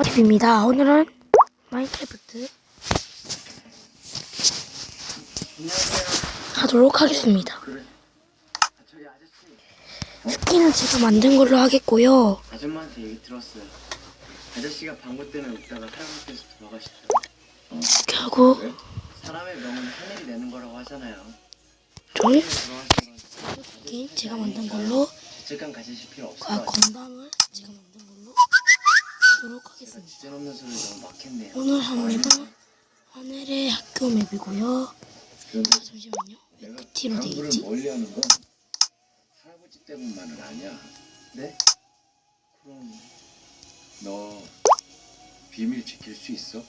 팀입니다. 오늘은 마인크래프트 하도록 하겠습니다. 스킨은 제가 만든 걸로 하겠고요. 아줌마한테 얘기 들었어요. 아저씨가 방구 때문에 웃다가 할머니께서 돌아가시죠. 결국 왜? 사람의 명은 하늘이 내는 거라고 하잖아요. 좀 스킨 제가 만든 걸로 없어요. 건담을 제가 만든 걸로 하도록 하겠습니다. 오늘 한 맵은 하늘의 학교 맵이고요. 아, 잠시만요. 왜 끝으로 돼 방구를 있지? 멀리 하는 건 할아버지 때문만은 아니야. 네? 그럼 너 비밀 지킬 수 있어?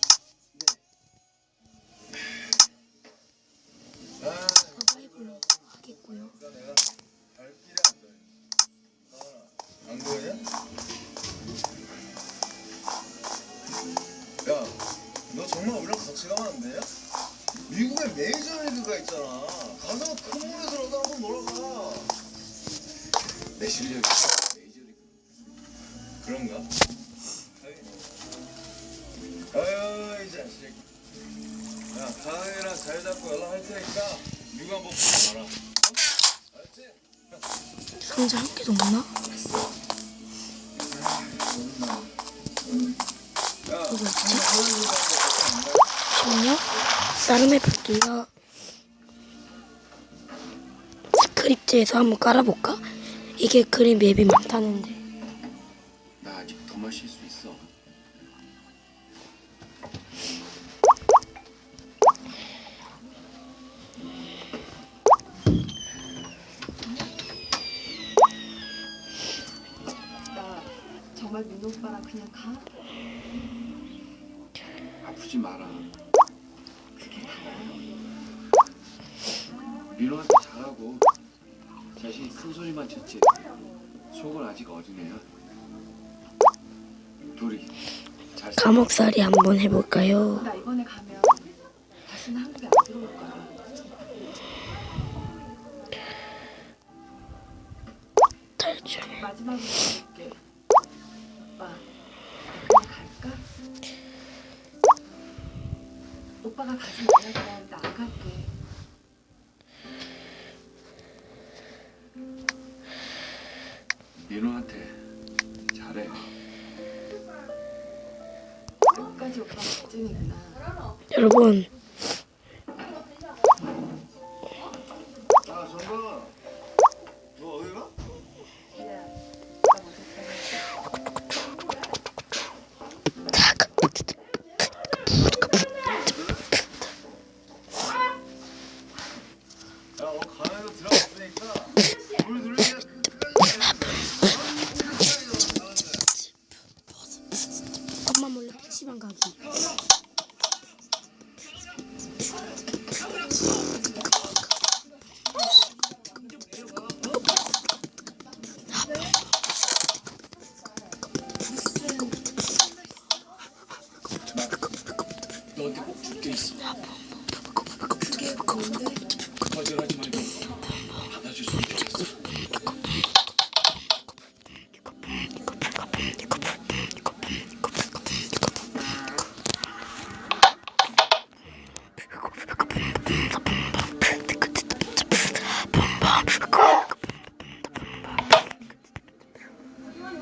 미국에 메이저리그가 있잖아. 가서 큰 물에서 너도 한번 놀아가. 내 실력이 메이저리그. 그런가? 아유, 이 자식. 야, 가은이랑 잘 잡고 연락할 테니까 미국 한번 보고 가라. 어? 알았지? 상자 한 개도 없나? 있지? 잠시만요. 나름 해볼게요. 스크립트에서 한번 깔아볼까? 이게 그림 맵이 많다는데. 나 아직 더 마실 수 있어. 나 정말 민호 오빠랑 그냥 가? 아프지 마라. 잘하고 자신이 큰 소리만 쳤지. 속은 아직 어린애야. 둘이 잘 살. 감옥살이 한번 해볼까요? 나 이번에 가면 다시는 한국에 안 들어올 거야. 탈출. 마지막으로 물어볼게. 오빠, 나 그냥 갈까? 오빠가 가지 말라고 나안 갈게. 민호한테 잘해. 여러분,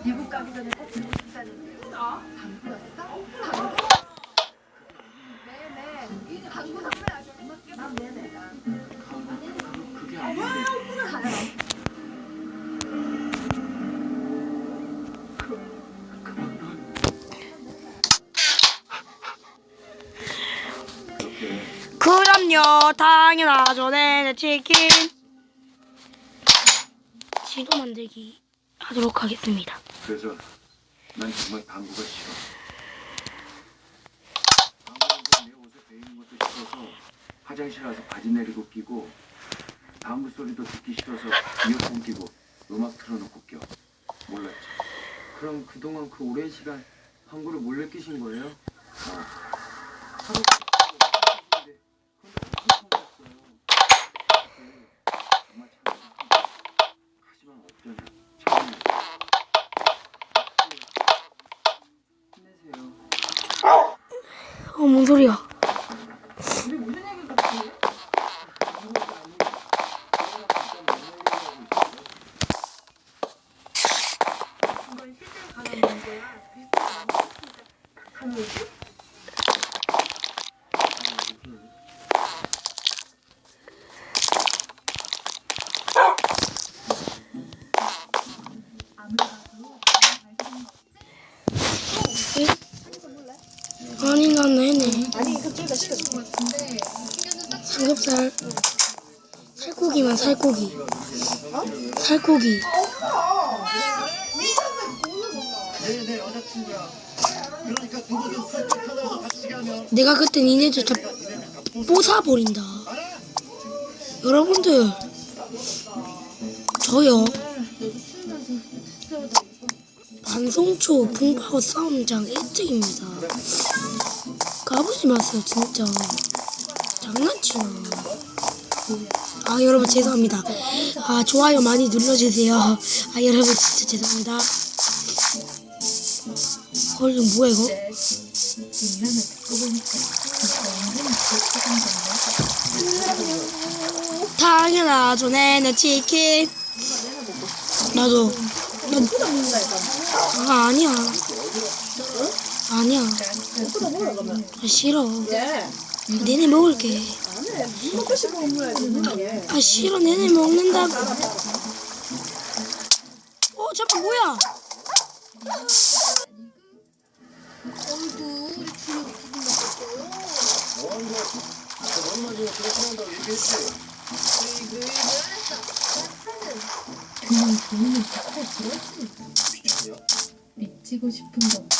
미국 가기 전에 꼭 보고 싶다는 그럼요, 당연하죠. 네, 치킨. 지도 만들기 하도록 하겠습니다. 그래서 난 정말 방구가 싫어. 방구는 내 옷에 베이는 것도 싫어서 화장실 가서 바지 내리고 끼고 방구 소리도 듣기 싫어서 이어폰 끼고 음악 틀어놓고 껴. 몰랐지. 그럼 그동안 그 오랜 시간 방구를 몰래 끼신 거예요? 어. 하루 끼시는데 그건 엄청 참았어요. 정말 참았어. 하지만 어쩌냐. 참네. 힘내세요. 어, 뭔 소리야? 우 삼겹살. 살코기만 살코기. 살코기. 내가 그때 니네들 다 뽀사버린다. 여러분들, 저요. 반송초 풍파고 싸움장 1등입니다. 까부지 마세요, 진짜. 장난치나. 아, 여러분, 죄송합니다. 아, 좋아요 많이 눌러주세요. 아, 여러분, 진짜 죄송합니다. 헐, 이거 뭐야, 이거? 당연하죠 내내 치킨 나도 나 아, 아니야 아니야. 아, 싫어. 내내 먹을게. 아 싫어. 내내 먹는다고. 어 잠깐 뭐야. 미치고 싶은 거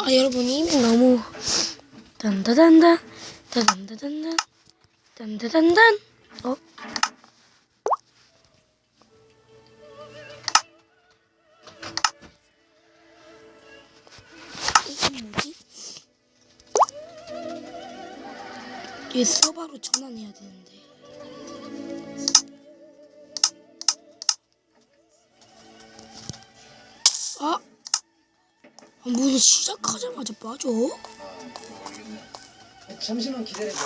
아 여러분 이미 너무 딴다단단 따단다단단 딴다단단 어? 이게 뭐지? 이 서버로 전환해야 되는데 문을 시작하자마자 빠져? 잠시만 기다려줘.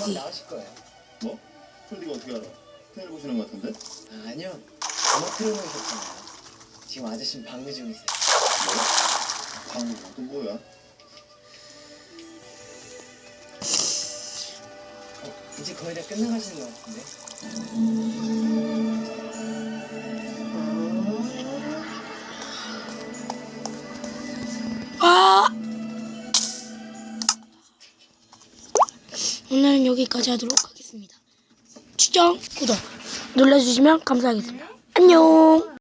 여기 나으실 거예요. 뭐? 폴디가 어떻게 알아? 테일 보시는 것 같은데? 아, 아니요. 음악 틀어놓으셨잖아요. 지금 아저씨는 방귀 중이세요. 뭐? 방금 또 뭐야? 어, 이제 거의 다 끝나가시는 것 같은데. 오늘은 여기까지 하도록 하겠습니다. 추천, 구독 눌러주시면 감사하겠습니다. 안녕!